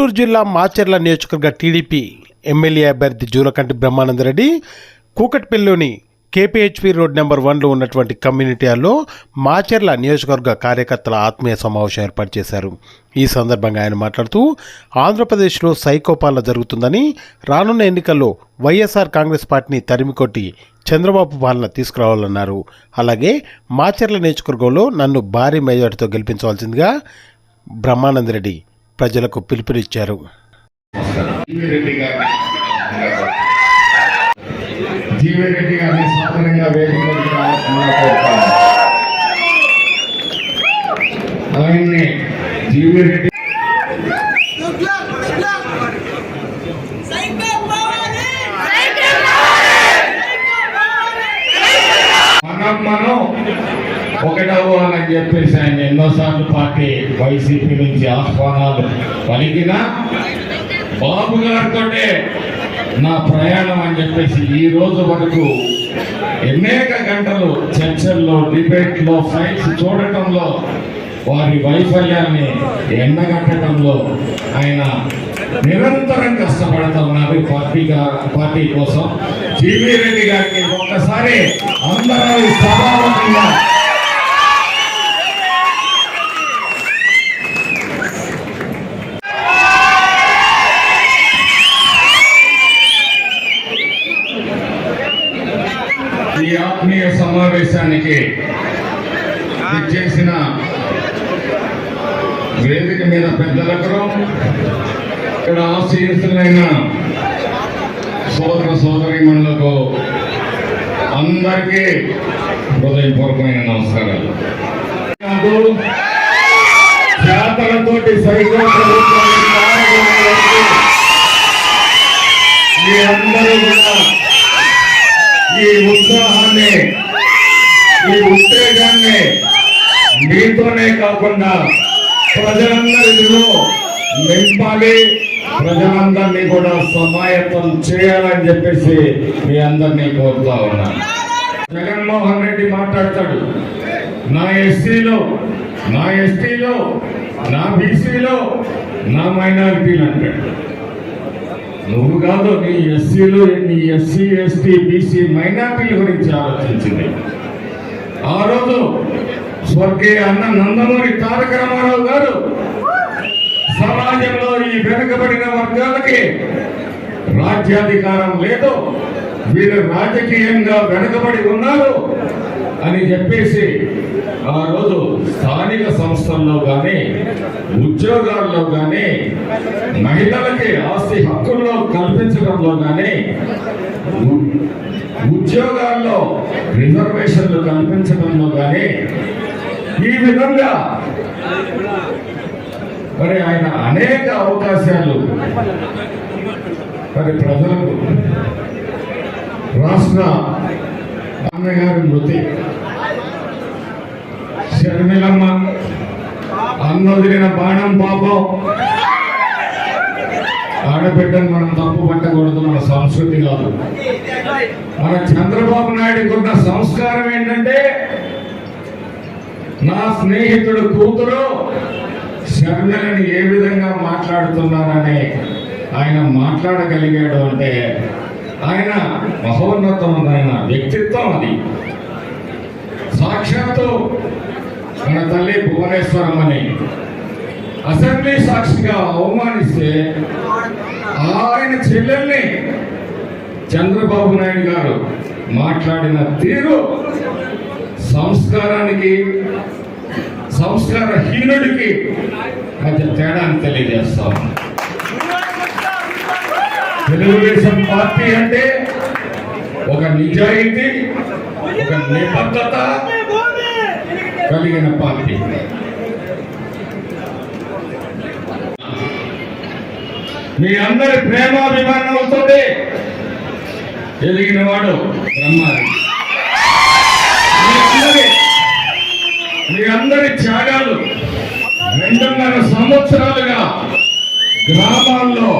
గుంటూరు జిల్లా మాచర్ల నియోజకవర్గ TDP MLA అభ్యర్థి జూలకంటి బ్రహ్మానందరెడ్డి కూకట్పల్లిలోని కేపీహెచ్పి రోడ్ నెంబర్ వన్లో ఉన్నటువంటి కమ్యూనిటీ హాల్లో మాచర్ల నియోజకవర్గ కార్యకర్తల ఆత్మీయ సమావేశం ఏర్పాటు చేశారు. ఈ సందర్భంగా ఆయన మాట్లాడుతూ ఆంధ్రప్రదేశ్లో సైకోపాలన జరుగుతుందని రానున్న ఎన్నికల్లో వైఎస్ఆర్ కాంగ్రెస్ పార్టీని తరిమికొట్టి చంద్రబాబు పాలన తీసుకురావాలన్నారు. అలాగే మాచర్ల నియోజకవర్గంలో నన్ను భారీ మెజార్టీతో గెలిపించవలసిందిగా బ్రహ్మానందరెడ్డి ప్రజలకు పిలుపునిచ్చారు. జీవిరెడ్డి గారిని జీవిరెడ్డి గారిని సాధారణంగా వేదికగా ఆయన్ని జీవిరెడ్డి మనం మనం ఒకటవ్వాలని చెప్పేసి ఆయన ఎన్నోసార్లు పార్టీ వైసీపీ నుంచి ఆహ్వానాలు పలికిన బాబు గారితో నా ప్రయాణం అని చెప్పేసి ఈ రోజు వరకు అనేక గంటలు చర్చల్లో డిబేట్లో ఫైట్స్ చూడటంలో వారి వైఫల్యాన్ని ఎండగట్టడంలో ఆయన నిరంతరం కష్టపడుతున్నారు పార్టీ పార్టీ కోసం. జీవీ రెడ్డి గారికి ఒక్కసారి అందరూ సభాముఖంగా ఈ ఆత్మీయ సమావేశానికి చేసిన వేదిక మీద పెద్దలకు ఇక్కడ ఆశీర్సులైన సోదర సోదరి సోదరిమణులకు అందరికీ హృదయపూర్వకమైన నమస్కారాలు. జాతరతోటి సైకో మీ అందరూ కూడా ఈ ఉత్సాహాన్ని ఈ ఉత్తేజాన్ని మీతోనే కాకుండా ప్రజలందరిలో నింపాలి. ప్రజలందరినీ కూడా సమాయత్తం చేయాలని చెప్పేసి మీ అందరినీ కోరుతా ఉన్నాను జగన్మోహన్ రెడ్డి మాట్లాడతాడు. నా ఎస్సీలో నా ఎస్టీలో నా బీసీలో నా మైనారిటీలు అంటాడు. నువ్వు కాదు నీ ఎస్సీలు నీ ఎస్సీ ఎస్టీ బీసీ మైనార్టీల గురించి ఆలోచించింది. ఆ రోజు స్వర్గీయ అన్న నందమూరి తారక రామారావు గారు సమాజంలో ఈ వెనుకబడిన వర్గాలకి రాజ్యాధికారం లేదు. వీరు రాజకీయంగా వెనుకబడి ఉన్నారు అని చెప్పేసి ఆ రోజు స్థానిక సంస్థల్లో కానీ ఉద్యోగాల్లో కానీ మహిళలకి ఆస్తి హక్కుల్లో కల్పించడంలో కానీ ఉద్యోగాల్లో రిజర్వేషన్లు కల్పించడంలో కానీ ఈ విధంగా మరి ఆయన అనేక అవకాశాలు. మరి ప్రజలకు రాష్ట్ర అన్నగారి మృతి షర్మిలమ్మ అన్నొదిలిన బాణం పాపం ఆడబిడ్డను మనం తప్పు పట్టకూడదు మన సంస్కృతి కాదు. మన చంద్రబాబు నాయుడుకి ఉన్న సంస్కారం ఏంటంటే నా స్నేహితుడు కూతురు శర్మిలని ఏ విధంగా మాట్లాడుతున్నారని ఆయన మాట్లాడగలిగాడు అంటే ఆయన మహోన్నతం ఆయన వ్యక్తిత్వం అది. సాక్షాత్తు మన తల్లి భువనేశ్వరమ్మని అసెంబ్లీ సాక్షిగా అవమానిస్తే ఆయన చెల్లెల్ని చంద్రబాబు నాయుడు గారు మాట్లాడిన తీరు సంస్కారానికి సంస్కార హీనుడికి మధ్య తేడాన్ని తెలియజేస్తాం తెలుగుదేశం పార్టీ అంటే ఒక నిజాయితీ ఒక నిబద్ధత కలిగిన పార్టీ. మీ అందరి ప్రేమాభిమానాలతో ఎదిగిన వాడు బ్రహ్మారెడ్డి. మీ అందరి త్యాగాలు రెండున్నర సంవత్సరాలుగా గ్రామాల్లో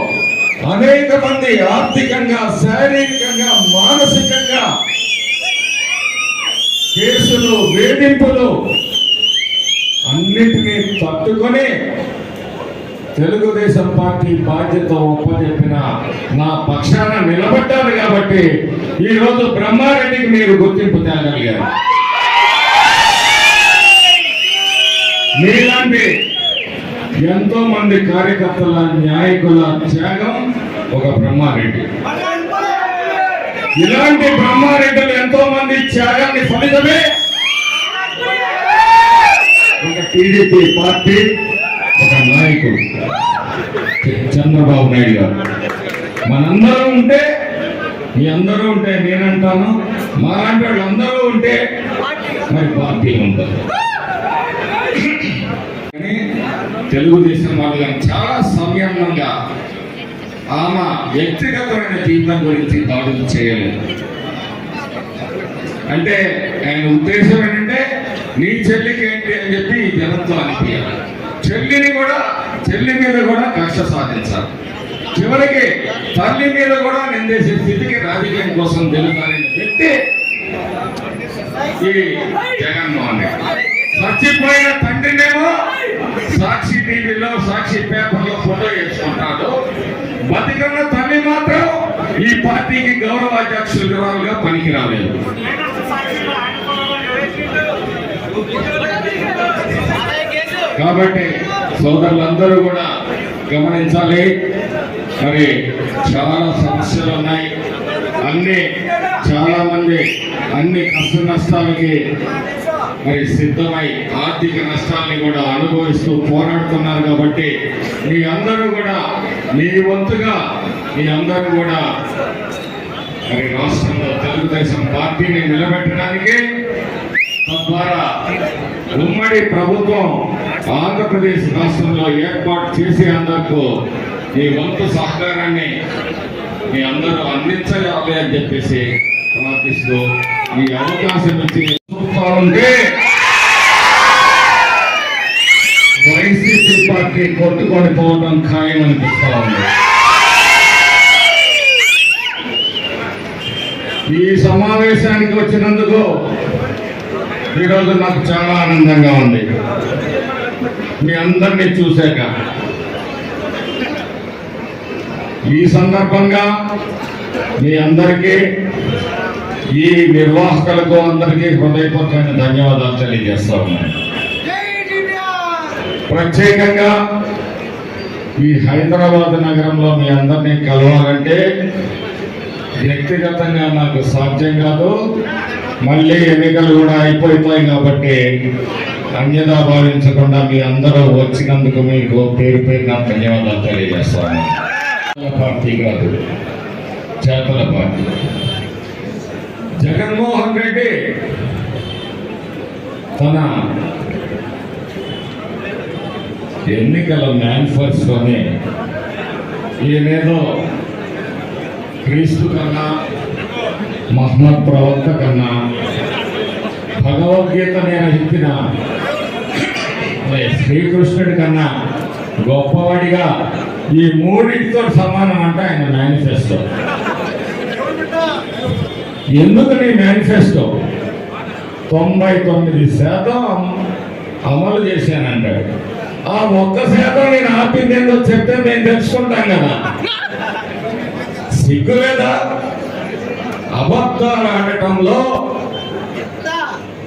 అనేక మంది ఆర్థికంగా శారీరకంగా మానసికంగా కేసులు వేధింపులు అన్నిటినీ తట్టుకొని తెలుగుదేశం పార్టీ బాధ్యత ఒప్పజెప్పిన నా పక్షాన నిలబడ్డారు కాబట్టి ఈ రోజు బ్రహ్మారెడ్డికి మీరు గుర్తింపు తేగలిగారు. మీలాంటి ఎంతో మంది కార్యకర్తల న్యాయకుల త్యాగం ఒక బ్రహ్మారెడ్డి. ఇలాంటి బ్రహ్మారెడ్డిలు ఎంతో మంది త్యాగాన్ని ఫలితమే ఒక టీడీపీ పార్టీ ఒక నాయకుడు. చంద్రబాబు నాయుడు గారు. మనందరం ఉంటే మీ అందరూ ఉంటే నేనంటాను. మాలాంటి వాళ్ళు అందరూ ఉంటే మరి పార్టీ ఉంటుంది కానీ తెలుగుదేశం వాళ్ళు కానీ చాలా సంయమనంగా ఆమె వ్యక్తిగతమైన జీవితం గురించి దాడులు చేయలేదు. అంటే ఆయన ఉద్దేశం ఏంటంటే నీ చెల్లికి ఏంటి? అని చెప్పి ఈ జనంతో అనిపించాలి చెల్లిని కూడా చెల్లి మీద కూడా కక్ష సాధించాలి. చివరికి తల్లి మీద కూడా నిందేసే స్థితికి రాజకీయం కోసం తెలుగుతారని చెప్పి ఈ జగన్మోహన్ రెడ్డి. చచ్చిపోయిన తండ్రినేమో సాక్షి టీవీలో సాక్షి పేపర్లో ఫోటో వేసుకుంటాడు బతికన్న తల్లి మాత్రం ఈ పార్టీకి గౌరవ అధ్యక్షులుగా పనికి రాలేదు కాబట్టి సోదరులందరూ కూడా గమనించాలి. మరి చాలా సమస్యలు ఉన్నాయి. అన్ని చాలా మంది అన్ని కష్ట నష్టాలకి మరి సిద్ధమై ఆర్థిక నష్టాన్ని కూడా అనుభవిస్తూ పోరాడుతున్నారు కాబట్టి మీ అందరూ కూడా మీ వంతుగా మీ అందరూ కూడా మరి రాష్ట్రంలో తెలుగుదేశం పార్టీని నిలబెట్టడానికి తద్వారా ఉమ్మడి ప్రభుత్వం ఆంధ్రప్రదేశ్ రాష్ట్రంలో ఏర్పాటు చేసేందుకు మీ వంతు సహకారాన్ని మీ అందరూ అందించాలి అని చెప్పేసి ప్రార్థిస్తూ ఈ అవకాశం ఇచ్చి చూస్తా వైసీపీ పార్టీ కొట్టుకొని పోవడం ఖాయం అనిపిస్తా ఉంది. ఈ సమావేశానికి వచ్చినందుకు ఈరోజు నాకు చాలా ఆనందంగా ఉంది. మీ అందరినీ చూశాక. ఈ సందర్భంగా మీ అందరికీ ఈ నిర్వాహకులకు అందరికీ హృదయపూర్వకమైన ధన్యవాదాలు తెలియజేస్తా ఉన్నాయి ప్రత్యేకంగా ఈ హైదరాబాద్ నగరంలో మీ అందరినీ కలవాలంటే వ్యక్తిగతంగా నాకు సాధ్యం కాదు. మళ్ళీ ఎన్నికలు కూడా అయిపోతాయి కాబట్టి అన్యదా భావించకుండా మీ అందరూ వచ్చినందుకు మీకు పేరు పేరున ధన్యవాదాలు తెలియజేస్తాను పార్టీ కాదు చేతల పార్టీ. జగన్మోహన్ రెడ్డి తన ఎన్నికల మేనిఫెస్టోని ఈయనేదో క్రీస్తు కన్నా మహమ్మద్ ప్రవక్త కన్నా భగవద్గీత నేను చెప్పిన శ్రీకృష్ణుడి కన్నా గొప్పవాడిగా ఈ మూడింటితో సమానం అంటే ఆయన మేనిఫెస్టో ఎందుకు నీ మేనిఫెస్టో? తొంభై తొమ్మిది శాతం అమలు చేశానంటాడు. ఆ ఒక్క శాతం నేను ఆపింది ఏందో చెప్తే మేము తెలుసుకుంటాం కదా. సిగ్గు లేదా? అబద్ధాలు ఆడటంలో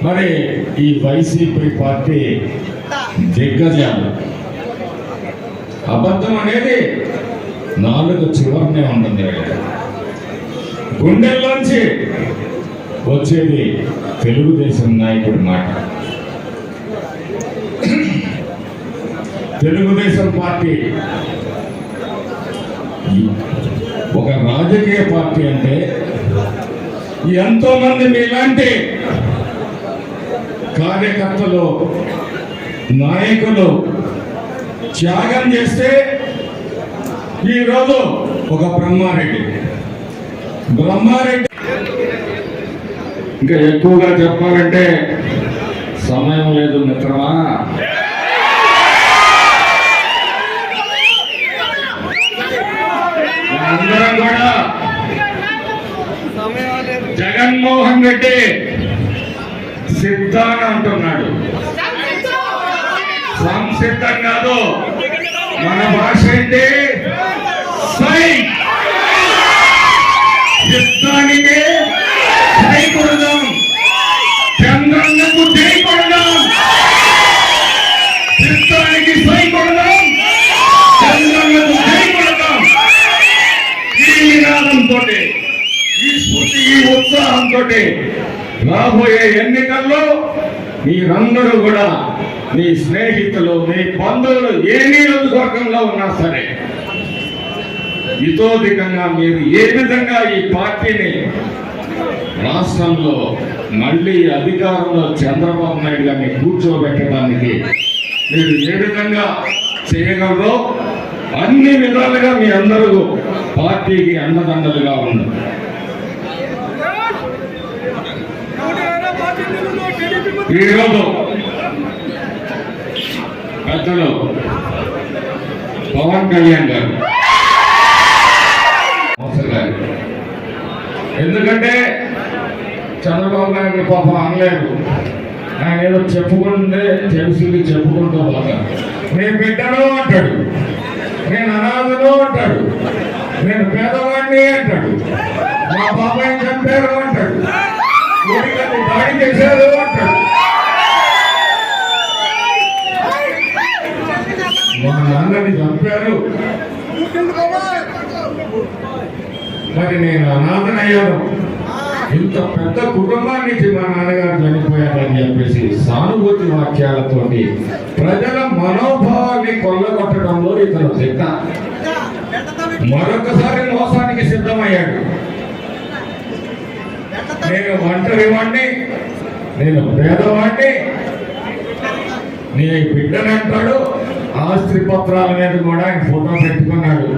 మరి ఈ వైసీపీ పార్టీ దిగ్గజాలు. అబద్ధం అనేది నాలుగు చివరినే ఉంటుంది గుండెల్లోంచి వచ్చేది తెలుగుదేశం నాయకుడి మాట. తెలుగుదేశం పార్టీ ఒక రాజకీయ పార్టీ అంటే ఎంతో మంది మీలాంటి కార్యకర్తలు నాయకులు త్యాగం చేస్తే ఈరోజు ఒక బ్రహ్మారెడ్డి. బ్రహ్మారెడ్డి. ఇంకా ఎక్కువగా చెప్పాలంటే సమయం లేదు మిత్రమా? అందరం కూడా జగన్మోహన్ రెడ్డి సిద్ధాన అంటున్నాడు సంసిద్ధం కాదు. మన భాష అంటే సై యుద్ధానికి సై కొడదాం. చంద్రన్నకు జై కొడదాం. యుద్ధానికి సై కొడదాం. చంద్రన్నకు జై కొడదాం. ఈ నినాదంతో ఈ స్ఫూర్తి ఈ ఉత్సాహంతో రాబోయే ఎన్నికల్లో మీరందరూ కూడా మీ స్నేహితులు మీ బంధువులు ఏ నియోజకవర్గంలో ఉన్నా సరే ఇతోధికంగా మీరు ఏ విధంగా ఈ పార్టీని రాష్ట్రంలో మళ్ళీ అధికారంలో చంద్రబాబు నాయుడు గారిని కూర్చోబెట్టడానికి మీరు ఏ విధంగా చేయగలరో అన్ని విధాలుగా మీ అందరూ పార్టీకి అండదండలుగా ఉన్నారు ఈరోజు పెద్దలు పవన్ కళ్యాణ్ గారు మోసగారు గారు. ఎందుకంటే చంద్రబాబు నాయుడు పాపం అనలేదు. ఆయన ఏదో చెప్పుకుంటే తెలిసింది చెప్పుకుంటూ పోతాడు నేను బిడ్డను అంటాడు. నేను అనాథను అంటాడు. నేను పేదవాడిని అంటాడు. మా బాబాయ్ చంపారు అంటాడు. దాడి చేశారు అంటాడు మా నాన్నని చంపారు మరి నేను అనాథనయ్యాను ఇంత పెద్ద కుటుంబాన్ని మా నాన్నగారు చనిపోయారని చెప్పేసి సానుభూతి వాక్యాలతో ప్రజల మనోభావాన్ని కొల్లగొట్టడంలో ఇతను సిద్ధ. మరొకసారి మోసానికి సిద్ధమయ్యాడు. నేను ఒంటరి వాడిని నేను పేదవాడిని నీ బిడ్డనంటాడు. ఆస్తి పత్రాల మీద కూడా ఆయన ఫోటో పెట్టుకున్నాడు.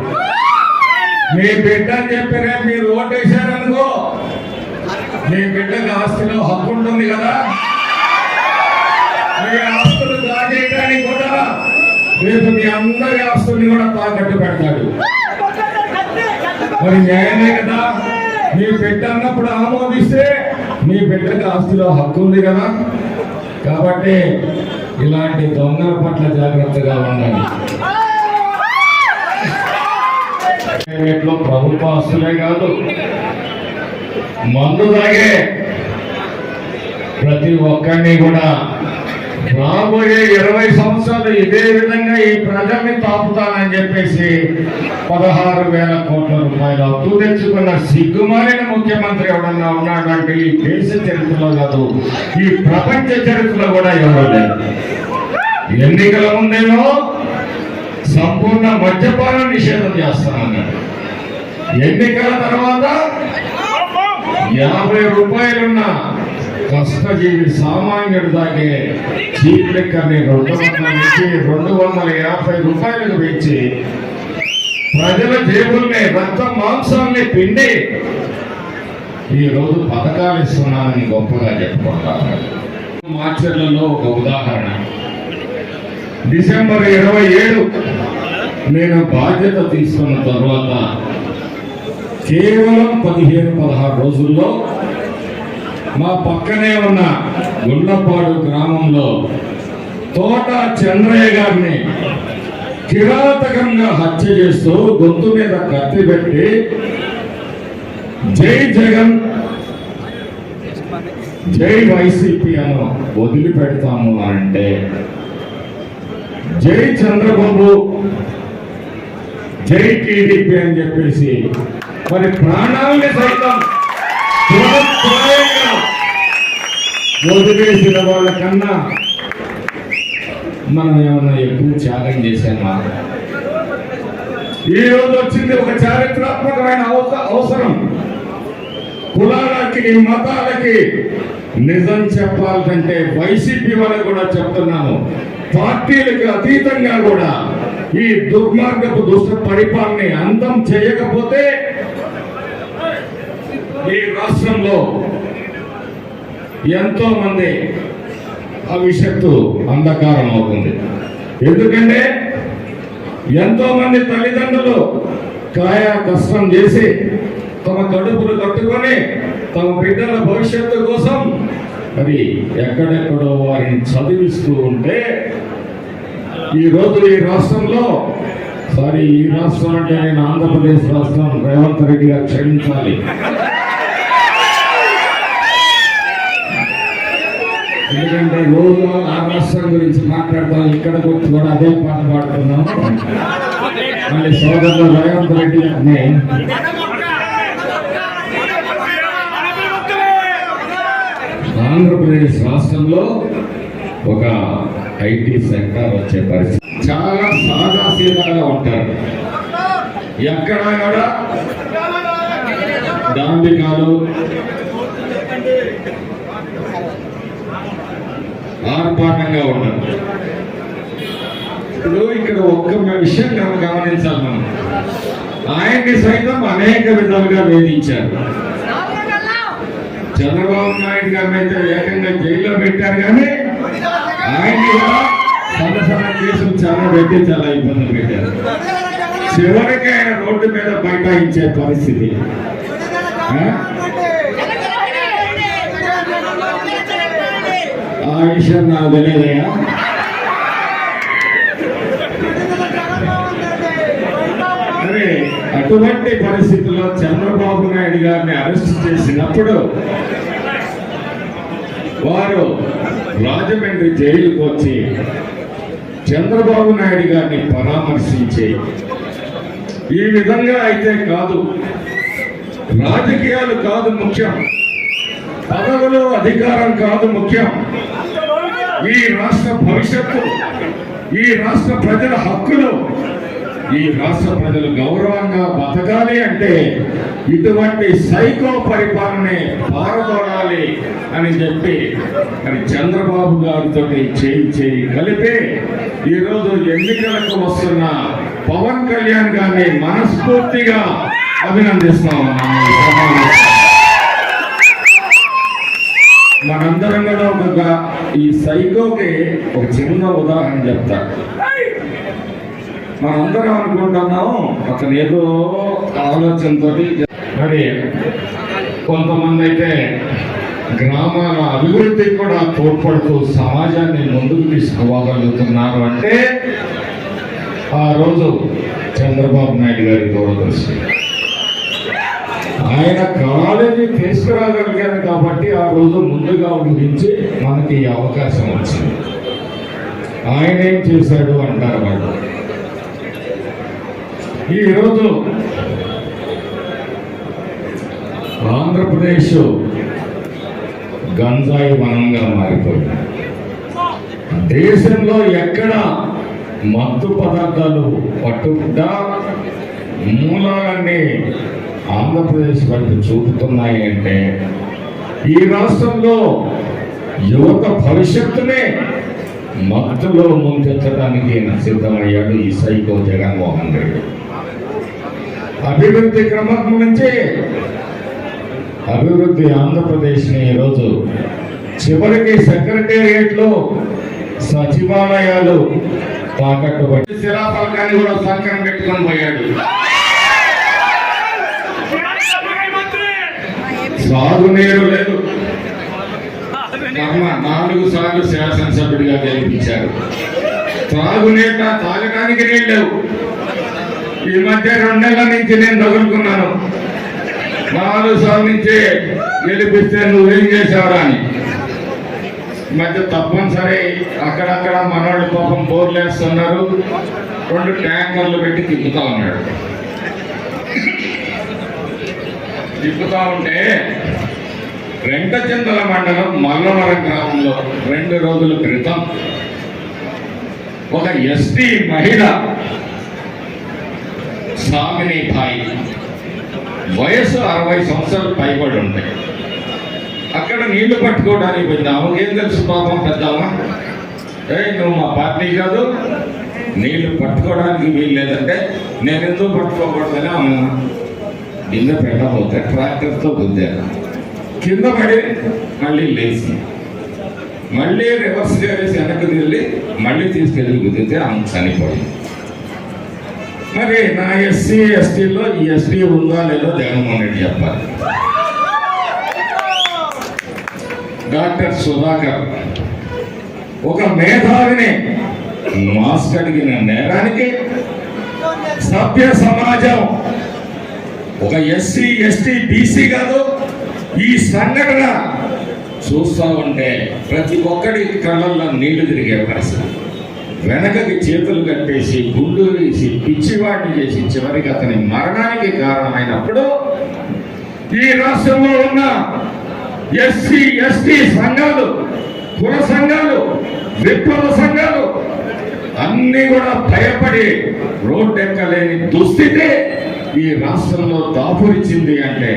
మీ బిడ్డ అని చెప్పినే మీరు ఓటేశారనుకో మీ బిడ్డకి ఆస్తిలో హక్కు ఉంటుంది కదా? మీ ఆస్తులు దాచేయడానికి కూడా రేపు మీ అందరి ఆస్తుల్ని కూడా తాకట్టు పెడతాడు. మరి న్యాయమే కదా? మీ బిడ్డ అన్నప్పుడు ఆమోదిస్తే మీ బిడ్డకి ఆస్తిలో హక్కు ఉంది కదా? కాబట్టి ఇలాంటి దొంగల పట్ల జాగ్రత్తగా ఉండాలి. ప్రైవేట్లో ప్రభుత్వ ఆస్తులే కాదు. మందు తాగే ప్రతి ఒక్కరిని కూడా రాబోయే ఇరవై సంవత్సరాలు ఇదే విధంగా ఈ ప్రజల్ని తాపుతానని చెప్పేసి పదహారు వేల కోట్ల రూపాయలు అప్పు తెచ్చుకున్న సిగ్గుమాలిన ముఖ్యమంత్రి ఎవడన్నా ఉన్నాడంటే ఈ దేశ చరిత్రలో కాదు ఈ ప్రపంచ చరిత్రలో కూడా ఎవరు ఎన్నికల ముందేమో సంపూర్ణ మద్యపాన నిషేధం చేస్తానన్నాడు. ఎన్నికల తర్వాత యాభై రూపాయలున్న కష్టజీవి సామాన్యుడు దాకే చీప్ లెక్కని రెండు వందల నుంచి రెండు వందల యాభై రూపాయలకు పెంచి ప్రజల జేబుల్ని రక్త మాంసాన్ని పిండి ఈ రోజు పథకాలు ఇస్తున్నానని గొప్పగా చెప్పుకుంటారు మార్చర్లలో ఒక ఉదాహరణ. డిసెంబర్ ఇరవై ఏడు నేను బాధ్యత తీసుకున్న తర్వాత కేవలం పదిహేను పదహారు రోజుల్లో మా పక్కనే ఉన్న గుండ్లపాడు గ్రామంలో తోట చంద్రయ్య గారిని కిరాతకంగా హత్య చేస్తూ గొంతు మీద కత్తి పెట్టి జై జగన్ జై వైసీపీ అను వదిలిపెడతాము అంటే జై చంద్రబాబు జై టీడీపీ అని చెప్పేసి మరి ప్రాణాలని సైతం వదిలేసిన వాళ్ళకన్నా మనం ఏమన్నా ఎక్కువ త్యాగం చేశామా? ఈ రోజు వచ్చింది ఒక చారిత్రాత్మకమైన అవసరం. కులాలకి మతాలకి నిజం చెప్పాలంటే వైసీపీ వాళ్ళకి కూడా చెప్తున్నాను. పార్టీలకు అతీతంగా కూడా ఈ దుర్మార్గపు దుష్ట పరిపాలన అంతం చేయకపోతే ఈ రాష్ట్రంలో ఎంతో మంది భవిష్యత్తు అంధకారం అవుతుంది ఎందుకంటే ఎంతో మంది తల్లిదండ్రులు కాయ కష్టం చేసి తమ కడుపులు కట్టుకొని తమ బిడ్డల భవిష్యత్తు కోసం మరి ఎక్కడెక్కడో వారిని చదివిస్తూ ఉంటే ఈ రోజు ఈ రాష్ట్రంలో సారీ ఈ రాష్ట్రం అంటే నేను ఆంధ్రప్రదేశ్ రాష్ట్రం రేవంత్ రెడ్డి గారు క్షమించాలి. ఎందుకంటే రోజు ఆ రాష్ట్రం గురించి మాట్లాడతాం ఇక్కడ గురించి కూడా అదే పాట పాడుతున్నాం మళ్ళీ సోదరులు రేవంత్ రెడ్డి గారిని ఆంధ్రప్రదేశ్ రాష్ట్రంలో ఒక ఐటీ సెక్టర్ వచ్చే పరిస్థితి. చాలా సాదాసీదాగా ఉంటారు. ఎక్కడ కూడా దాంబికాలు ఆర్భాటంగా ఉండరు. ఇప్పుడు ఇక్కడ ఒక్క విషయం మనం గమనించాలి మనం. ఆయన్ని సైతం అనేక విధాలుగా వేధించారు. చంద్రబాబు నాయుడు గారిని అయితే ఏకంగా జైల్లో పెట్టారు కానీ ఆయన్ని కూడా సన్న సన్న కేసులు చాలా పెట్టి చాలా ఇబ్బందులు పెట్టారు. చివరికి ఆయన రోడ్డు మీద బైఠాయించే పరిస్థితి. ఆ? ఆ విషయం నాకు తెలియదయ్యా. మరి అటువంటి పరిస్థితుల్లో చంద్రబాబు నాయుడు గారిని అరెస్ట్ చేసినప్పుడు వారు రాజమండ్రి జైలుకు వచ్చి చంద్రబాబు నాయుడు గారిని పరామర్శించే ఈ విధంగా అయితే కాదు రాజకీయాలు కాదు ముఖ్యం పదవులు అధికారం కాదు ముఖ్యం. ఈ రాష్ట్ర భవిష్యత్తు ఈ రాష్ట్ర ప్రజల హక్కులు ఈ రాష్ట్ర ప్రజలు గౌరవంగా బతకాలి అంటే ఇటువంటి సైకో పరిపాలనే పారదోడాలి అని చెప్పి అని చంద్రబాబు గారితో చేయి చేయి కలిపే ఈరోజు ఎన్నికలకు వస్తున్న పవన్ కళ్యాణ్ గారిని మనస్ఫూర్తిగా అభినందిస్తున్నాం మనందరం కూడా ఒక ఈ సైకోకి ఒక చిన్న ఉదాహరణ చెప్తా. మనందరం అనుకుంటున్నాం అతను ఏదో ఆలోచనతో మరి కొంతమంది అయితే గ్రామాల అభివృద్ధికి కూడా తోడ్పడుతూ సమాజాన్ని ముందుకు తీసుకుపోగలుగుతున్నారు అంటే ఆ రోజు చంద్రబాబు నాయుడు గారి దూరదృష్టి ఆయన కాలేజీ తీసుకురాగలిగారు కాబట్టి ఆ రోజు ముందుగా ఊహించి మనకి ఈ అవకాశం వచ్చింది. ఆయన ఏం చేశాడు అంటారు వాళ్ళు? ఈరోజు ఆంధ్రప్రదేశ్ గంజాయి వనంగా మారిపోయింది. దేశంలో ఎక్కడ మత్తు పదార్థాలు పట్టుకుంటా మూలాలన్నీ ఆంధ్రప్రదేశ్ వైపు చూపుతున్నాయి అంటే ఈ రాష్ట్రంలో యువత భవిష్యత్తునే మత్తులో ముంచెత్తడానికి సిద్ధమయ్యాడు ఈ సైకో జగన్మోహన్ రెడ్డి. అభివృద్ధి క్రమం నుంచి అభివృద్ధి ఆంధ్రప్రదేశ్ని ఈరోజు చివరికి సెక్రటేరియట్లో సచివాలయాలు తాకట్టు పట్టి శిలాఫలకాన్ని కూడా సంకరం పెట్టుకొని పోయాడు. సాగునీరు లేదు. కర్మ నాలుగు సార్లు శాసనసభ్యుడిగా గెలిపించారు త్రాగునీట తాగడానికి నీళ్ళు లేవు. ఈ మధ్య రెండేళ్ళ నుంచి నేను తగులుకున్నాను నాలుగు సార్లు నుంచి గెలిపిస్తే నువ్వేం చేశావురా అని. మధ్య తప్పనిసరి అక్కడక్కడ మనోళ్ళు పాపం బోర్లు వేస్తున్నారు రెండు ట్యాంకర్లు పెట్టి తిప్పుతా ఉన్నాడు. తిప్పుతా ఉంటే రెంటచందల మండలం మల్లవరం గ్రామంలో రెండు రోజుల క్రితం ఒక ఎస్టీ మహిళ సామిని భాయ్ వయసు అరవై సంవత్సరాలు పైబడి ఉంటాయి. అక్కడ నీళ్ళు పట్టుకోవడానికి పోయింది ఆమెకేం తెలుసు పాపం పెద్దామా ఏ నువ్వు మా పార్టీ కాదు. నీళ్ళు పట్టుకోవడానికి వీలు లేదంటే నేను ఎందుకు పట్టుకోకూడదని ఆమె కింద పెట్టబోతే ట్రాక్టర్తో గుద్దాను కింద పడి మళ్ళీ లేచి మళ్ళీ రివర్స్ వేసి వెనక్కి వెళ్ళి మళ్ళీ తీసుకెళ్ళి గుద్దితే ఆమె చనిపోయింది. మరి నా ఎస్సీ ఎస్టీలో ఈ ఎస్టీ ఉందా లేదో జగన్మోహన్ రెడ్డి చెప్పాలి. డాక్టర్ సుధాకర్ ఒక మేధావిని మాస్క్ అడిగిన నేరానికి సభ్య సమాజం ఒక ఎస్సీ ఎస్టీ బీసీ కాదు ఈ సంఘటన చూస్తా ఉంటే ప్రతి ఒక్కడి కళ్ళల్లో నీళ్ళు తిరిగే పరిస్థితి. వెనకకి చేతులు కట్టేసి గుండు వేసి పిచ్చివాడిని చేసి చివరికి అతని మరణానికి కారణమైనప్పుడు ఈ రాష్ట్రంలో ఉన్న ఎస్సీ ఎస్టీ సంఘాలు కుల సంఘాలు విప్లవ సంఘాలు అన్ని కూడా భయపడి రోడ్డు ఎక్కలేని దుస్థితి ఈ రాష్ట్రంలో దాపురిచ్చింది అంటే.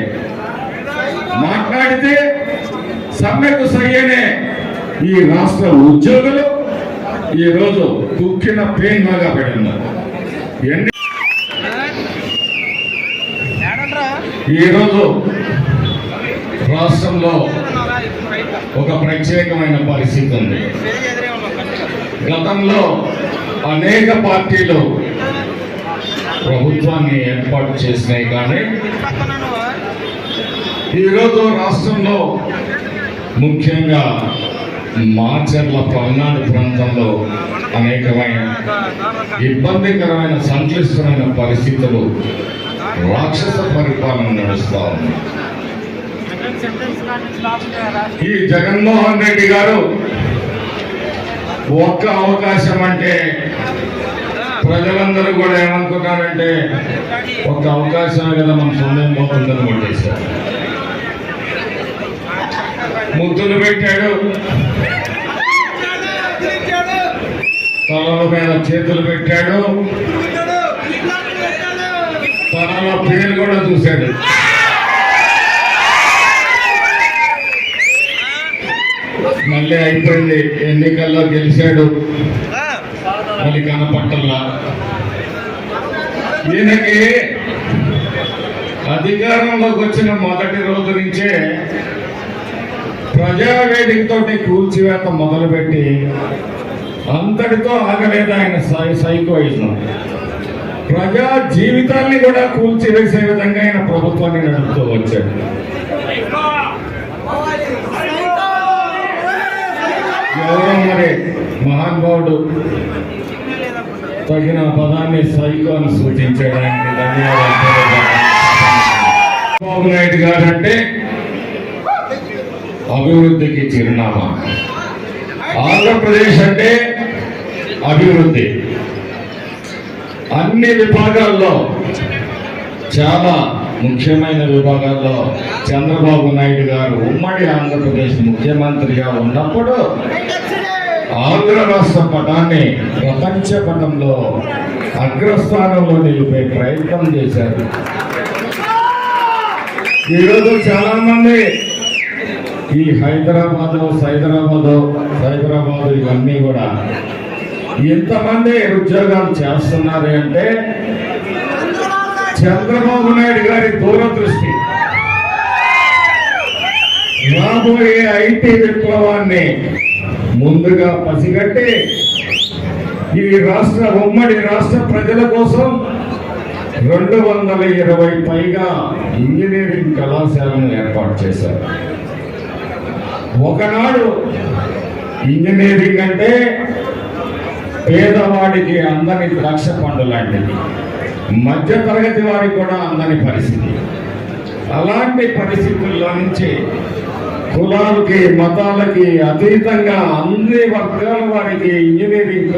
మాట్లాడితే సమ్మెకు సయ్యనే ఈ రాష్ట్ర ఉద్యోగులు ఈ రోజు దుఃఖిన పెయిన్ బాగా పడి ఉన్నారు ఎన్ని ఈరోజు రాష్ట్రంలో ఒక ప్రత్యేకమైన పరిస్థితి ఉంది. గతంలో అనేక పార్టీలు ప్రభుత్వాన్ని ఏర్పాటు చేసినాయి కానీ ఈరోజు రాష్ట్రంలో ముఖ్యంగా మాచర్ల పల్నాడు ప్రాంతంలో అనేకమైన ఇబ్బందికరమైన సంక్లిష్టమైన పరిస్థితులు రాక్షస పరిపాలన నడుస్తా ఉంది. ఈ జగన్మోహన్ రెడ్డి గారు ఒక్క అవకాశం అంటే ప్రజలందరూ కూడా ఏమనుకున్నారంటే ఒక్క అవకాశమే కదా మన సొంతం పోతుందని కొట్టేశారు. ముద్దులు పెట్టాడు. తలల మీద చేతులు పెట్టాడు. తనలో పేరు కూడా చూశాడు. మళ్ళీ అయిపోయింది. ఎన్నికల్లో గెలిచాడు. మళ్ళీ కనపట్టల్లా ఈయనకి అధికారంలోకి వచ్చిన మొదటి రోజు నుంచే ప్రజావేదికతోటి కూల్చివేత మొదలుపెట్టి అంతటితో ఆగలేదు ఆయన సై సైకోయిజం. ప్రజా జీవితాన్ని కూడా కూల్చివేసే విధంగా ఆయన ప్రభుత్వాన్ని నడుపుతూ వచ్చాడు. ఎవరో మరి మహానుభావుడు తగిన పదాన్ని సైకో అని సూచించడానికి ధన్యవాదాలు. చంద్రబాబు నాయుడు గారు అంటే అభివృద్ధికి చిరునామా. ఆంధ్రప్రదేశ్ అంటే అభివృద్ధి. అన్ని విభాగాల్లో చాలా ముఖ్యమైన విభాగాల్లో చంద్రబాబు నాయుడు గారు ఉమ్మడి ఆంధ్రప్రదేశ్ ముఖ్యమంత్రిగా ఉన్నప్పుడు ఆంధ్ర రాష్ట్ర పటాన్ని ప్రపంచ పటంలో అగ్రస్థానంలో నిలిపే ప్రయత్నం చేశారు. ఈరోజు చాలా మంది ఈ హైదరాబాద్ సైదరాబాద్ హైదరాబాద్ ఇవన్నీ కూడా ఎంతమంది ఉద్యోగాలు చేస్తున్నారు అంటే చంద్రబాబు నాయుడు గారి దూరదృష్టి. రాబోయే ఐటీ విప్లవాన్ని ముందుగా పసిగట్టి ఈ రాష్ట్ర ఉమ్మడి రాష్ట్ర ప్రజల కోసం రెండు వందల ఇరవై పైగా ఇంజనీరింగ్ కళాశాలను ఏర్పాటు చేశారు. ఒకనాడు ఇంజనీరింగ్ అంటే పేదవాడికి అందని ద్రాక్ష పండు లాంటిది. మధ్య తరగతి వారికి కూడా అందని పరిస్థితి. అలాంటి పరిస్థితుల్లో నుంచి కులాలకి మతాలకి అతీతంగా అన్ని వర్గాల వారికి ఇంజనీరింగ్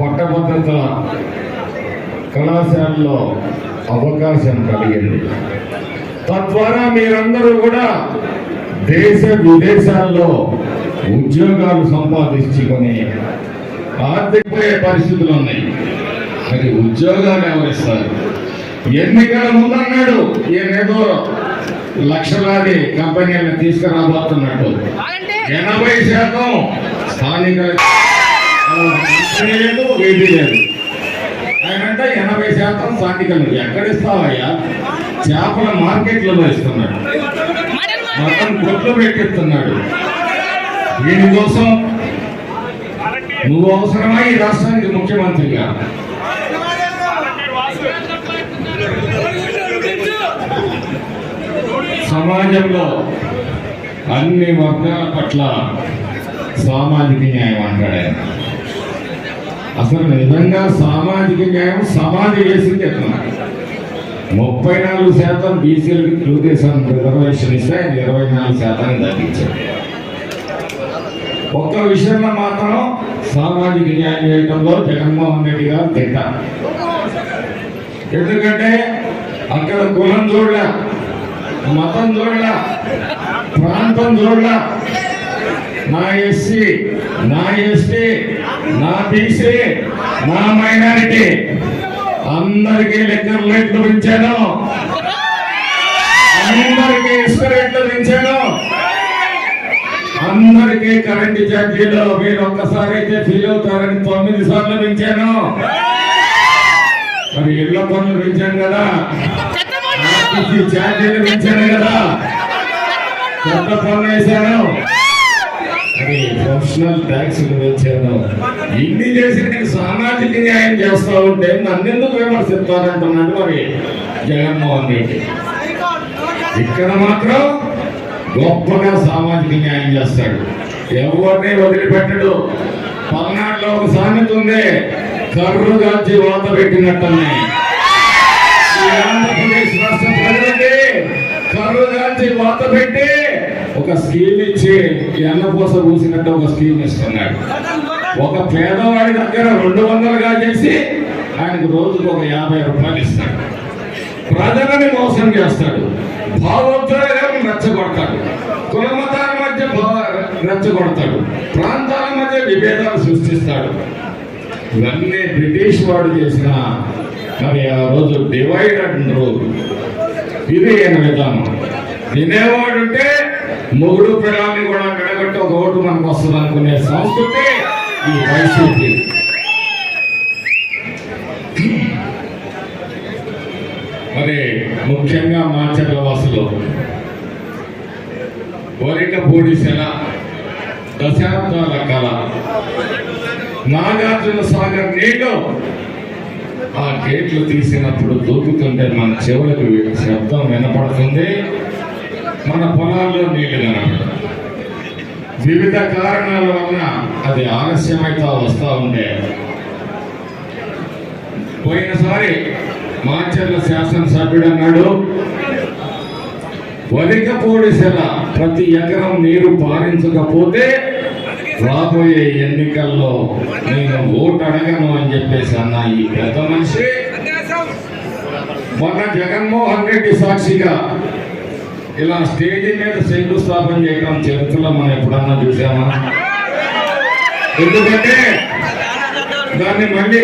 పట్టభద్రత కళాశాలలో అవకాశం కలిగింది. తద్వారా మీరందరూ కూడా దేశ విదేశాల్లో ఉద్యోగాలు సంపాదించుకొని ఆర్థికపోయే పరిస్థితులు ఉన్నాయి. మరి ఉద్యోగాలు ఎవరిస్తారు ఎన్నికల ముందన్నాడు ఈయనేదో లక్షలాది కంపెనీలను తీసుకురాబోతున్నట్టు. ఎనభై శాతం స్థానిక లేదు ఏది లేదు. ఆయనంటే ఎనభై శాతం స్థానికలు. ఎక్కడిస్తావయ్యా చేపల మార్కెట్లలో ఇస్తున్నాడు మొత్తం కొట్లు పెట్టిస్తున్నాడు. దీనికోసం నువ్వు అవసరమా ఈ రాష్ట్రానికి ముఖ్యమంత్రిగా. సమాజంలో అన్ని వర్గాల పట్ల సామాజిక న్యాయం అంటాడు. అసలు నిజంగా సామాజిక న్యాయం సమాధి వేసింది ఎట్లా? ముప్పై నాలుగు శాతం బీసీలకు తెలుగుదేశం రిజర్వేషన్ ఇస్తే ఆయన ఇరవై నాలుగు శాతాన్ని తగ్గించారు ఒక్క విషయంలో మాత్రం సామాజిక న్యాయం చేయడంలో జగన్మోహన్ రెడ్డి గారు తిట్ట ఎందుకంటే అక్కడ కులం చూడలే మతం చూడలే ప్రాంతం చూడలే నా ఎస్సీ నా ఎస్టీ నా బీసీ నా మైనారిటీ అందరికీ లెక్కర్ రేట్లు పెంచాను. అందరికీ ఇసుక రేట్లు పెంచాను. అందరికీ కరెంట్ ఛార్జీలు మీరు ఒక్కసారి అయితే ఫీల్ అవుతారని తొమ్మిది సార్లు పెంచాను మరి ఇళ్ళ పనులు పెంచాను కదా. ఛార్జీలు పెంచాను కదా. కొత్త పనులు వేశాను. ప్రొఫెషనల్ ట్యాక్స్ పెంచాను ఇన్ని చేసి నేను సామాజిక న్యాయం చేస్తా ఉంటే నన్నెందుకు విమర్శిస్తానంటున్నాడు మరి జగన్మోహన్ రెడ్డి. ఇక్కడ మాత్రం గొప్పగా సామాజిక న్యాయం చేస్తాడు. ఎవరిని వదిలిపెట్టడు. పల్నాడులో ఒక సామెత ఉంది. కర్రు గాల్చి వాత పెట్టినట్టున్నాయి ఆంధ్రప్రదేశ్ రాష్ట్ర ప్రజలకి కర్రు గాల్చి వాత పెట్టి ఒక స్కీమ్ ఇచ్చి ఎన్నపూస పూసినట్టు ఒక స్కీమ్ ఇస్తున్నాడు. ఒక పేదవాడి దగ్గర రెండు వందలుగా చేసి ఆయనకు రోజుకు ఒక యాభై రూపాయలు ఇస్తాడు. ప్రజలని మోసం చేస్తాడు. భావోద్వేగం రెచ్చగొడతాడు. కుల మతాల మధ్య రెచ్చగొడతాడు. ప్రాంతాల మధ్య విభేదాలు సృష్టిస్తాడు. ఇవన్నీ బ్రిటిష్ వాడు చేసిన మరి ఆ రోజు డివైడ్ అండ్ ఇది ఈయన విధానం? వినేవాడు ఉంటే మొగుడు పిల్లల్ని కూడా విడగొట్టి ఒక ఓటు మనకు వస్తుంది అనుకునే సంస్కృతి ఈ వైసీపీ. మరి ముఖ్యంగా మాచర్ల వాసులు వరిక పూడిసెల దశాబ్దాల కళ. నాగార్జున సాగర్ నీళ్ళు ఆ గేట్లు తీసినప్పుడు దూకుతుంటే మన చెవులకు శబ్దం వినపడుతుంది. మన పొలాల్లో నీళ్ళు కనపడుతుంది వివిధ కారణాల వలన అది ఆలస్యమైతే వస్తూ ఉండే. పోయినసారి మాచర్ల శాసనసభ్యుడు అన్నాడు వరిక పోడిసెల ప్రతి ఎకరం నీరు పారించకపోతే రాబోయే ఎన్నికల్లో నేను ఓటు అడగను అని చెప్పేసి అన్న ఈ పెద్ద మనిషి. మొన్న జగన్మోహన్ రెడ్డి సాక్షిగా ఇలా స్టేజీ మీద శంకుస్థాపన చేయడం చరిత్రలో మనం ఎప్పుడన్నా చూసామా ఎందుకంటే దాన్ని మళ్ళీ